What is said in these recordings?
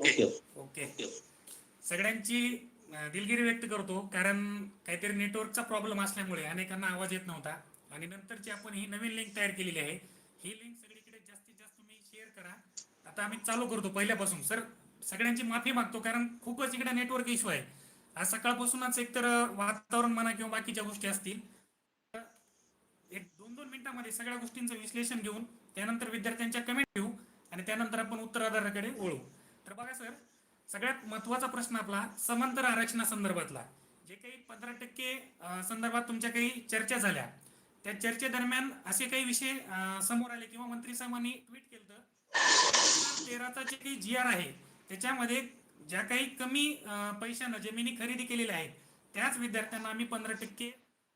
Okay. Okay. सगळ्यांची दिलगिरी व्यक्त करतो कारण काहीतरी नेटवर्कचा प्रॉब्लेम असल्यामुळे अनेकांना आवाज येत नव्हता. आणि नंतरची आपण ही नवीन लिंक तयार केलेली आहे. ही लिंक सगळीकडे जास्तीत जास्त तुम्ही शेअर करा. आता आम्ही चालू करतो पहिल्यापासून. सर सगळ्यांची माफी मागतो कारण खूपच इकडे नेटवर्क इश्यू आहे. आज सकाळपासूनच एकतर वातावरण म्हणा किंवा बाकीच्या गोष्टी असतील तर एक दोन दोन मिनिटांमध्ये सगळ्या गोष्टींचं विश्लेषण घेऊन त्यानंतर विद्यार्थ्यांच्या कमेंट घेऊ आणि त्यानंतर आपण उत्तराधाराकडे वळू. तर बघा सर सगळ्यात महत्त्वाचा प्रश्न आपला समांतर आरक्षणासंदर्भातला. जे काही पंधरा टक्के संदर्भात तुमच्या काही चर्चा झाल्या त्या चर्चेदरम्यान असे काही विषय समोर आले किंवा मंत्री साहेबांनी ट्विट केलं तेराचा जे काही जी आर आहे त्याच्यामध्ये ज्या काही कमी पैशानं जमिनी खरेदी केलेल्या आहेत त्याच विद्यार्थ्यांना आम्ही पंधरा टक्के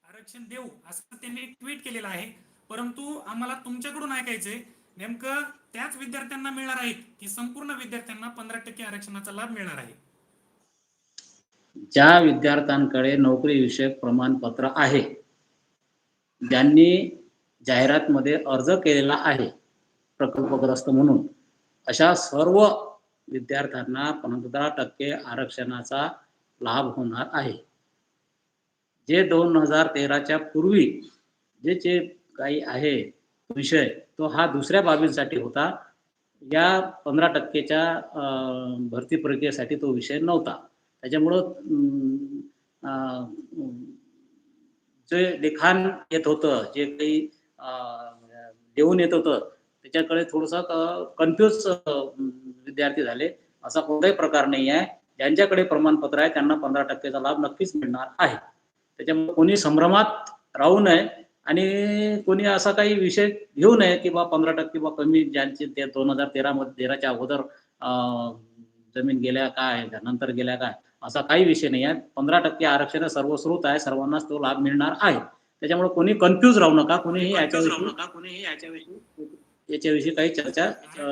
आरक्षण देऊ असं त्यांनी ट्विट केलेलं आहे. परंतु आम्हाला तुमच्याकडून ऐकायचंय नेमकं त्याच विद्यार्थ्यांना मिळणार आहेत की संपूर्ण विद्यार्थ्यांना पंधरा टक्के आरक्षणाचा लाभ मिळणार आहे? ज्या विद्यार्थ्यांकडे नोकरी विषयक प्रमाणपत्र आहे ज्यांनी जाहिरातमध्ये अर्ज केलेला आहे प्रकल्पग्रस्त म्हणून अशा सर्व विद्यार्थ्यांना पंधरा टक्के आरक्षणाचा लाभ होणार आहे. जे दोन हजार तेराच्या पूर्वी जे जे काही आहे विषय तो हा दुसऱ्या बाबींसाठी होता. या पंधरा टक्केच्या भरती प्रक्रियेसाठी तो विषय नव्हता. त्याच्यामुळं अं, जे लिखाण येत होतं जे काही देऊन येत होतं त्याच्याकडे थोडंसं कन्फ्यूज विद्यार्थी झाले. असा कोणताही प्रकार नाही आहे. ज्यांच्याकडे प्रमाणपत्र आहे त्यांना पंधरा टक्केचा लाभ नक्कीच मिळणार आहे. त्याच्यामुळे कोणी संभ्रमात राहू नये. आणि कोणी असा काही विषय घेऊ नये की बा पंधरा टक्के बा कमी ज्यांचे ते दोन हजार तेरामध्ये तेराच्या अगोदर जमीन गेल्या काय नंतर गेल्या काय असा काही विषय नाही आहे. पंधरा टक्के आरक्षण सर्वस्रोत आहे सर्वांनाच तो लाभ मिळणार आहे. त्याच्यामुळे कोणी कन्फ्यूज राहू नका कोणीही याच्याविषयी याच्याविषयी काही चर्चा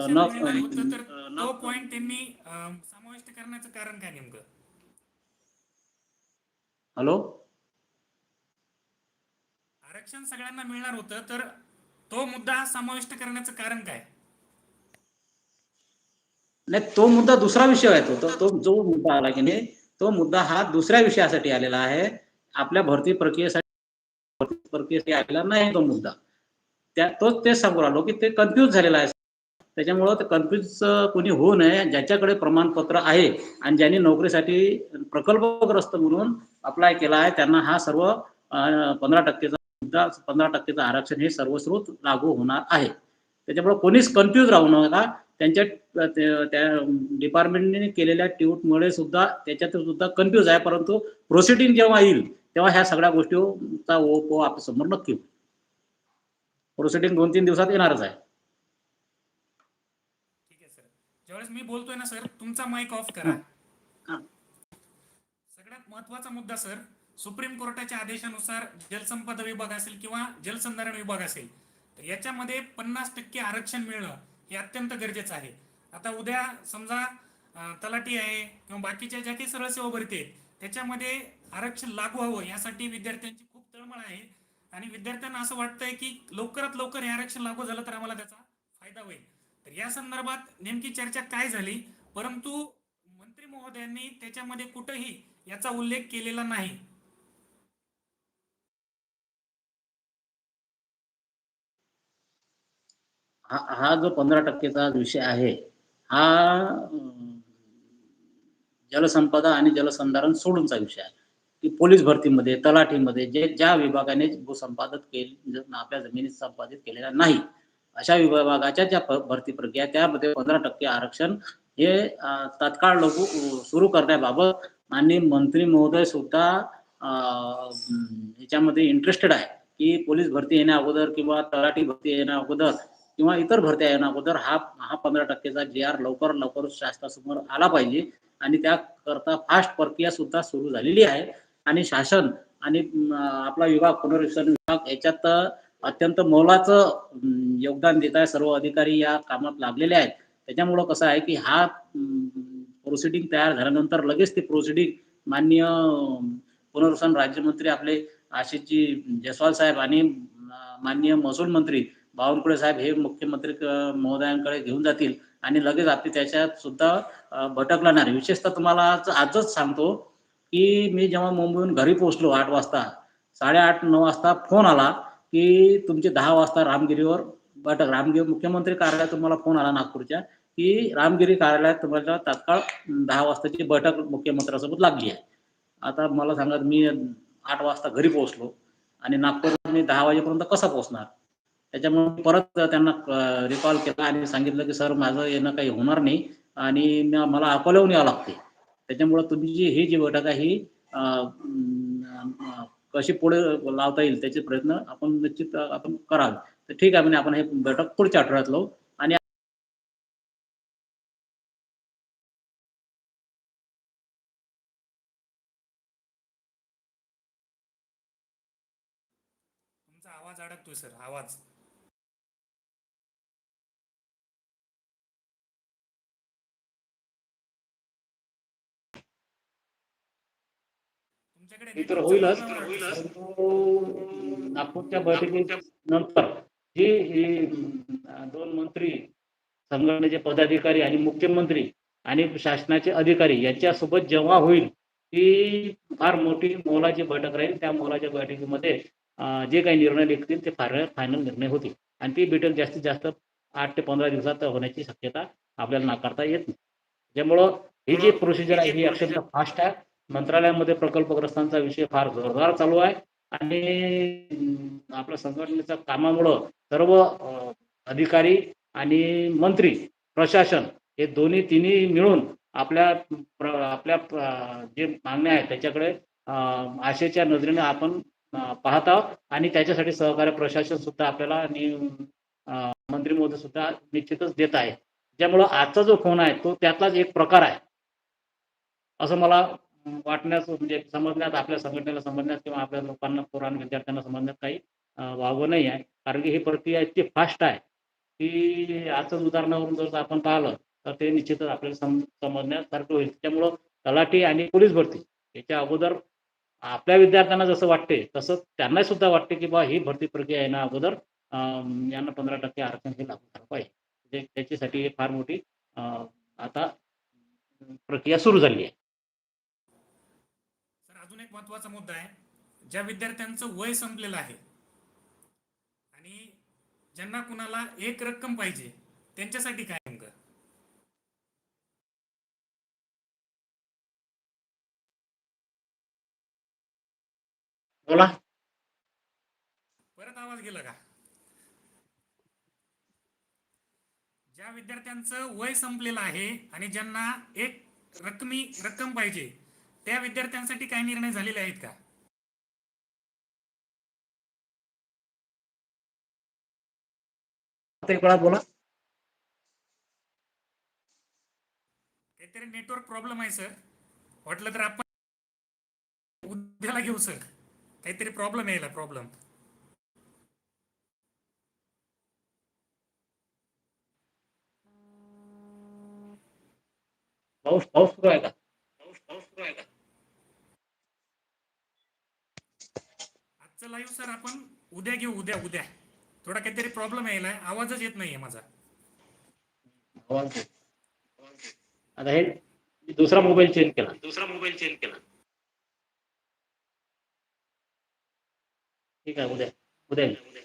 न तर पॉइंट त्यांनी समाविष्ट करण्याचं कारण काय नेमकं? हॅलो? आरक्षण सगळ्यांना मिळणार होतं तर तो मुद्दा समाविष्ट करण्याचं कारण काय? नाही तो मुद्दा दुसरा विषय आहे. तो तो- जो मुद्दा आला की नाही तो मुद्दा हा दुसऱ्या विषयासाठी आलेला आहे. आपल्या भरती प्रक्रियेसाठी भरती प्रक्रियेसाठी आलेला नाही तो मुद्दा. त्या तोच तेच सांगू आलो की ते कन्फ्यूज झालेला आहे. त्याच्यामुळं ते कन्फ्यूज कोणी होऊ नये ज्याच्याकडे प्रमाणपत्र आहे आणि ज्यांनी नोकरीसाठी प्रकल्पग्रस्त म्हणून अप्लाय केला आहे त्यांना हा सर्व पंधरा टक्केचा मुद्दा पंधरा टक्केचं आरक्षण हे सर्वस्रोत लागू होणार आहे. त्याच्यामुळे कोणीच कन्फ्यूज राहू नका. त्यांच्या त्या- डिपार्टमेंटने केलेल्या ट्यूटमुळे सुद्धा त्याच्यात सुद्धा कन्फ्यूज आहे. परंतु प्रोसिडिंग जेव्हा येईल तेव्हा ह्या सगळ्या गोष्टीचा ओप ओ आपल्यासमोर नक्की प्रोसिडिंग दोन तीन दिवसात येणारच आहे. ठीक आहे सर. ज्यावेळेस मी बोलतोय ना सर तुमचा माईक ऑफ करा. सगळ्यात महत्त्वाचा मुद्दा सर सुप्रीम कोर्टाच्या आदेशानुसार जलसंपदा विभाग असेल किंवा जलसंधारण विभाग असेल तर याच्यामध्ये पन्नास टक्के आरक्षण मिळणं हे अत्यंत गरजेचं आहे. आता उद्या समजा तलाठी आहे किंवा बाकीच्या ज्या काही सरळ सेवा भरती आहेत त्याच्यामध्ये आरक्षण लागू व्हावं यासाठी विद्यार्थ्यांची खूप तळमळ आहे. आणि विद्यार्थ्यांना असं वाटतंय की लवकरात लवकर हे आरक्षण लागू झालं तर आम्हाला त्याचा फायदा होईल. तर या संदर्भात नेमकी चर्चा काय झाली? परंतु मंत्री महोदयांनी त्याच्यामध्ये कुठंही याचा उल्लेख केलेला नाही. हा हा जो पंधरा टक्केचा विषय आहे हा जलसंपदा आणि जलसंधारण सोडूनचा विषय आहे. की पोलीस भरतीमध्ये तलाठीमध्ये जे ज्या विभागाने भूसंपादन केले आपल्या जमिनीत संपादित केलेला नाही अशा विभागाच्या ज्या भरती प्रक्रिया त्यामध्ये पंधरा टक्के आरक्षण हे तत्काळ तात्काळ लागू सुरू करण्याबाबत माननीय मंत्री महोदय सुद्धा याच्यामध्ये इंटरेस्टेड आहे. की पोलीस भरती येण्या अगोदर किंवा तलाठी भरती येण्या अगोदर किंवा इतर भरत्या येण्या अगोदर हा हा पंधरा टक्केचा जी आर लवकर लवकर शासनासमोर आला पाहिजे. आणि त्याकरता फास्ट प्रक्रिया सुद्धा सुरू झालेली आहे. आणि शासन आणि आपला विभाग पुनर्वसन विभाग याच्यात अत्यंत मोलाचं योगदान देत आहे. सर्व अधिकारी या कामात लागलेले आहेत. त्याच्यामुळं कसं आहे की हा प्रोसिडिंग तयार झाल्यानंतर लगेच ती प्रोसिडिंग माननीय पुनर्वसन राज्यमंत्री आपले आशिषजी जयस्वाल साहेब आणि माननीय महसूल मंत्री बावनकुळे साहेब हे मुख्यमंत्री क- महोदयांकडे घेऊन जातील आणि लगेच आपली त्याच्यात सुद्धा भटकणार. विशेषतः तुम्हाला आज- आजच सांगतो की मी जेव्हा मुंबईहून घरी पोहोचलो आठ वाजता साडेआठ नऊ वाजता फोन आला की तुमचे दहा वाजता रामगिरीवर बैठक रामगिरी मुख्यमंत्री कार्यालयात तुम्हाला फोन आला नागपूरच्या की रामगिरी कार्यालयात तुम्हाला तात्काळ दहा वाजताची बैठक मुख्यमंत्र्यासोबत लागली आहे. आता मला सांगा मी आठ वाजता घरी पोहोचलो आणि नागपूर मी दहा वाजेपर्यंत कसा पोहोचणार? त्याच्यामुळे परत त्यांना रिकॉल केला आणि सांगितलं की सर माझं येणं काही होणार नाही आणि मला अकोल्याहून यावं लागते त्याच्यामुळं तुमची ही जी बैठक आहे ही कशी पुढे लावता येईल त्याचे प्रयत्न आपण निश्चित आपण करावे तर ठीक आहे म्हणजे आपण हे बैठक पुढच्या आठवड्यात लावू. आणि तुमचा आवाज अडकतोय सर. आवाज. हे तर होईलच. नागपूरच्या बैठकीनंतर जे हे दोन मंत्री संघटनेचे पदाधिकारी आणि मुख्यमंत्री आणि शासनाचे अधिकारी यांच्यासोबत जेव्हा होईल ती फार मोठी मोलाची बैठक राहील. त्या मोलाच्या बैठकीमध्ये जे काही निर्णय निघतील ते फार फायनल निर्णय होतील. आणि ती बैठक जास्तीत जास्त आठ ते पंधरा दिवसात होण्याची शक्यता आपल्याला नाकारता येत नाही. त्यामुळं ही जी प्रोसिजर आहे ही अत्यंत फास्ट आहे. मंत्रालयामध्ये प्रकल्पग्रस्तांचा विषय फार जोरदार चालू आहे. आणि आपल्या संघटनेच्या कामामुळं सर्व अधिकारी आणि मंत्री प्रशासन हे दोन्ही तिन्ही मिळून आपल्या आपल्या जे मागण्या आहेत त्याच्याकडे आशेच्या नजरेने आपण पाहत आहोत. आणि त्याच्यासाठी सहकार्य प्रशासन सुद्धा आपल्याला आणि मंत्री महोदय सुद्धा निश्चितच देत आहे ज्यामुळं आजचा जो फोन आहे तो त्यातलाच एक प्रकार आहे. असं मला वाटण्यास म्हणजे समजण्यात आपल्या संघटनेला समजण्यात किंवा आपल्या लोकांना पुराण विद्यार्थ्यांना समजण्यात काही वावं नाही आहे कारण की ही प्रक्रिया इतकी फास्ट आहे की आजच उदाहरणावरून जर आपण पाहिलं तर ते निश्चितच आपल्याला सम समजण्यासारखं होईल. त्यामुळं तलाठी आणि पोलीस भरती याच्या अगोदर आपल्या विद्यार्थ्यांना जसं वाटते तसं त्यांना सुद्धा वाटते की बा ही भरती प्रक्रिया येण्या अगोदर यांना पंधरा टक्के आरक्षण हे लागू झालं पाहिजे. म्हणजे त्याच्यासाठी फार मोठी आता प्रक्रिया सुरू झाली आहे. एक महत्त्वाचा मुद्दा आहे. ज्या विद्यार्थ्यांचं वय संपलेलं आहे आणि ज्यांना कुणाला एक रक्कम पाहिजे त्यांच्यासाठी काय नेमकं बोला. परत आवाज गेला का? ज्या विद्यार्थ्यांचं वय संपलेलं आहे आणि ज्यांना एक रकमी रक्कम पाहिजे त्या विद्यार्थ्यांसाठी काय निर्णय झालेले आहेत का? बोला. काहीतरी नेटवर्क प्रॉब्लेम आहे सर वाटलं तर आपण उद्याला घेऊ सर काहीतरी प्रॉब्लेम यायला प्रॉब्लेम पाऊस पाऊस सुरू आहे का आजचं लाईव्ह सर आपण उद्या घेऊ उद्या उद्या. थोडा काहीतरी प्रॉब्लेम यायलाय आवाजच येत नाहीये माझा. आवाज. आता हे मी दुसरा मोबाईल चेंज केला. दुसरा मोबाईल चेंज केला. ठीक आहे उद्या. उद्या. उद्या.